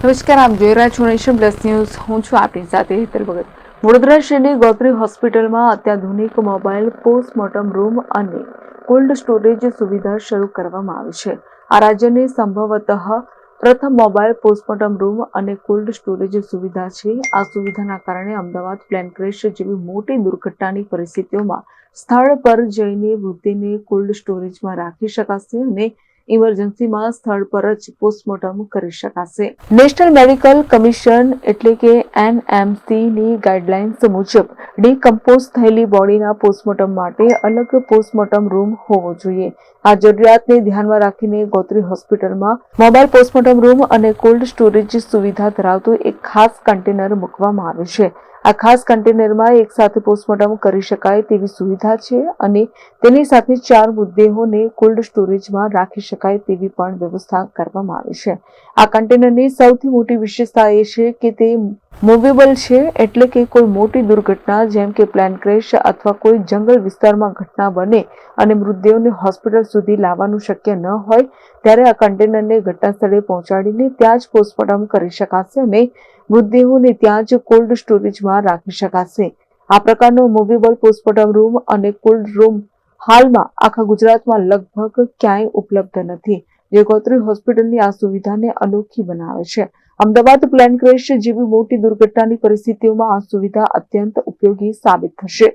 નમસ્કાર આપ જોઈ રહ્યા છો નેશન પ્લસ ન્યૂઝ. હું છું આપની સાથે હેતલ ભગત. વડોદરા શહેરની ગોત્રી હોસ્પિટલમાં અત્યાધુનિક મોબાઈલ પોસ્ટમોર્ટમ રૂમ અને કોલ્ડ સ્ટોરેજ સુવિધા શરૂ કરવામાં આવી છે. આ રાજ્યની સંભવતઃ પ્રથમ મોબાઈલ પોસ્ટમોર્ટમ રૂમ અને કોલ્ડ સ્ટોરેજ સુવિધા છે. આ સુવિધાના કારણે અમદાવાદ પ્લેન ક્રેશ જેવી મોટી દુર્ઘટનાની પરિસ્થિતિઓમાં સ્થળ પર જઈને વૃદ્ધિને કોલ્ડ સ્ટોરેજમાં રાખી શકાશે અને ઇમરજન્સીમાં સ્થળ પર જ પોસ્ટમોર્ટમ કરી શકાશે. નેશનલ મેડિકલ કમિશન એટલે કે એનએમસીની ગાઈડલાઇન્સ મુજબ ડીકમ્પોઝ થયેલી બોડીના પોસ્ટમોર્ટમ માટે અલગ પોસ્ટમોર્ટમ રૂમ હોવો જોઈએ. આ જરૂરિયાતને ધ્યાનમાં રાખીને ગોત્રી હોસ્પિટલમાં મોબાઈલ પોસ્ટમોર્ટમ રૂમ અને કોલ્ડ સ્ટોરેજ સુવિધા ધરાવતું એક ખાસ કન્ટેનર મૂકવામાં આવ્યું છે. આ ખાસ કન્ટેનરમાં એક સાથે પોસ્ટમોર્ટમ કરી શકાય તેવી સુવિધા છે અને તેની સાથે ચાર મૃતદેહોને કોલ્ડ સ્ટોરેજમાં રાખી શકાય તેવી પણ વ્યવસ્થા કરવામાં આવી છે. આ કન્ટેનરની સૌથી મોટી વિશેષતા એ છે કે તે મૂવેબલ છે એટલે કે કોઈ મોટી દુર્ઘટના જેમ કે પ્લેન ક્રેશ અથવા કોઈ જંગલ વિસ્તારમાં ઘટના બને અને મૃતદેહોને હોસ્પિટલ સુધી લાવવાનું શક્ય ન હોય, ત્યારે આ કન્ટેનરને ઘટના સ્થળે પહોંચાડીને ત્યાં જ પોસ્ટમોર્ટમ કરી શકાશે અને મૃતદેહોને ત્યાં જ કોલ્ડ સ્ટોરેજમાં રાખી શકાશે. આ પ્રકારનો મૂવેબલ પોસ્ટમોર્ટમ રૂમ અને કોલ્ડ રૂમ હાલમાં આખા ગુજરાતમાં લગભગ ક્યાંય ઉપલબ્ધ નથી. જે ગોત્રી હોસ્પિટલની આ સુવિધાને અનોખી બનાવે છે. અમદાવાદ પ્લેન ક્રેશ જેવી મોટી દુર્ઘટનાની પરિસ્થિતિઓમાં આ સુવિધા અત્યંત ઉપયોગી સાબિત થશે.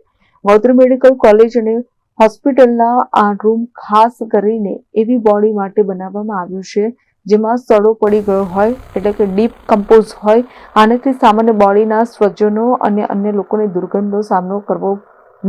ગોત્રી મેડિકલ કોલેજ અને હોસ્પિટલના આ રૂમ ખાસ કરીને એવી બોડી માટે બનાવવામાં આવ્યું છે જેમાં સડો પડી ગયો હોય, એટલે કે ડીપ કમ્પોઝ હોય, આનાથી સામાન્ય બોડીના સ્વજનો અને અન્ય લોકોને દુર્ગંધનો સામનો કરવો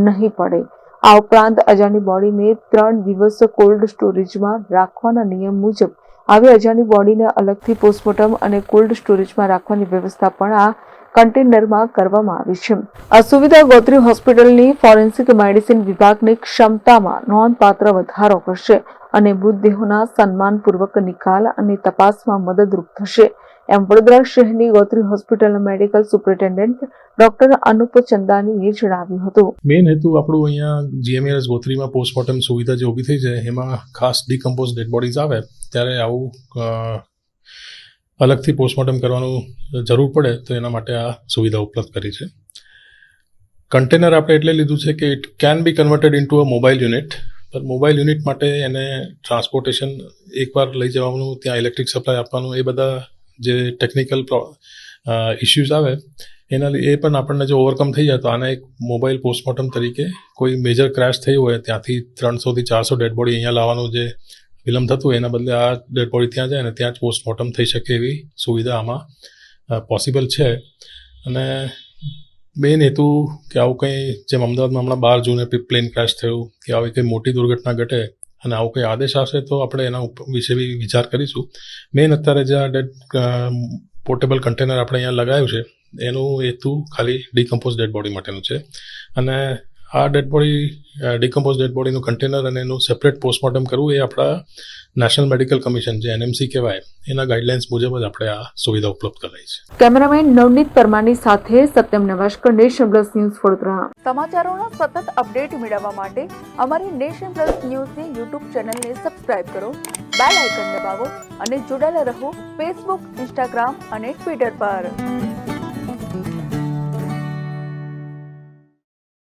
નહીં પડે. આ ઉપરાંત અજાણી બોડીને ત્રણ દિવસ કોલ્ડ સ્ટોરેજમાં રાખવાના નિયમ મુજબ, આવી અજાણી બોડીને અલગથી પોસ્ટમોર્ટમ અને કોલ્ડ સ્ટોરેજમાં રાખવાની વ્યવસ્થા પણ આ કન્ટેનરમાં કરવામાં આવી છે. આ સુવિધા ગોત્રી હોસ્પિટલની ફોરેન્સિક મેડિસિન વિભાગની ક્ષમતામાં નોંધપાત્ર વધારો કરશે અને મૃતદેહોના સન્માનપૂર્વક નિકાલ અને તપાસમાં મદદરૂપ થશે. એમ વડોદરા શહેરની ગોત્રી હોસ્પિટલના મેડિકલ સુપ્રિન્ટેન્ડન્ટ ડોક્ટર અનુપ ચંદાનીએ જણાવ્યું હતું. મેઇન હેતુ આપણું અહીંયા જીએમએસ ગોત્રીમાં પોસ્ટમોર્ટમ સુવિધા જે ઊભી થઈ છે, એમાં ખાસ ડીકમ્પોઝ ડેડ બોડીઝ આવે, ત્યારે આવું અલગથી પોસ્ટમોર્ટમ કરવાનું જરૂર પડે તો એના માટે આ સુવિધા ઉપલબ્ધ કરી છે. કન્ટેનર આપણે એટલે લીધું છે કે it can be converted into a mobile unit પર મોબાઈલ યુનિટ માટે એને ટ્રાન્સપોર્ટેશન એકવાર લઈ જવાનું, ત્યાં ઇલેક્ટ્રિક સપ્લાય આપવાનું, એ બધા જે ટેકનિકલ ઇસ્યુઝ આવે, એના એ પણ આપણને જો ઓવરકમ થઈ જાય તો આને એક મોબાઈલ પોસ્ટમોર્ટમ તરીકે કોઈ મેજર ક્રેશ થયું હોય, ત્યાંથી ત્રણસોથી ચારસો ડેડ બોડી અહીંયા લાવવાનું જે વિલંબ થતું એના બદલે આ ડેડ બોડી ત્યાં જાય અને ત્યાં જ પોસ્ટમોર્ટમ થઈ શકે એવી સુવિધા આમાં પોસિબલ છે. અને મેઇન હેતુ કે આવું કંઈ, જેમ અમદાવાદમાં હમણાં બાર જૂને પ્લેન ક્રેશ થયું, કે આવી કંઈ મોટી દુર્ઘટના ઘટે, અને આવો કંઈ આદેશ આવશે તો આપણે એના વિશે બી વિચાર કરીશું. મેઇન અત્યારે જે આ ડેડ પોર્ટેબલ કન્ટેનર આપણે અહીંયા લગાવ્યું છે, એનું હેતુ ખાલી ડીકમ્પોઝ ડેડ બોડી માટેનું છે. અને આ ડેડ બોડી ડિકમ્પોઝ ડેડ બોડીનું કન્ટેનર અને એનું સેપરેટ પોસ્ટમોર્ટમ કરવું એ આપણા નેશનલ મેડિકલ કમિશન જે એનએમસી કહેવાય એના ગાઈડલાઇન્સ મુજબ જ આપણે આ સુવિધા ઉપલબ્ધ કરાઈ છે. કેમેરામેન નવનીત પરમારની સાથે સત્યમ નવાશકર નેશન પ્લસ ન્યૂઝ વડોદરા. સમાચારોના સતત અપડેટ મેળવવા માટે અમારી નેશન પ્લસ ન્યૂઝની યુટ્યુબ ચેનલને સબસ્ક્રાઇબ કરો બેલ આઇકન દબાવો અને જોડાયેલા રહો ફેસબુક ઇન્સ્ટાગ્રામ અને ટ્વિટર પર.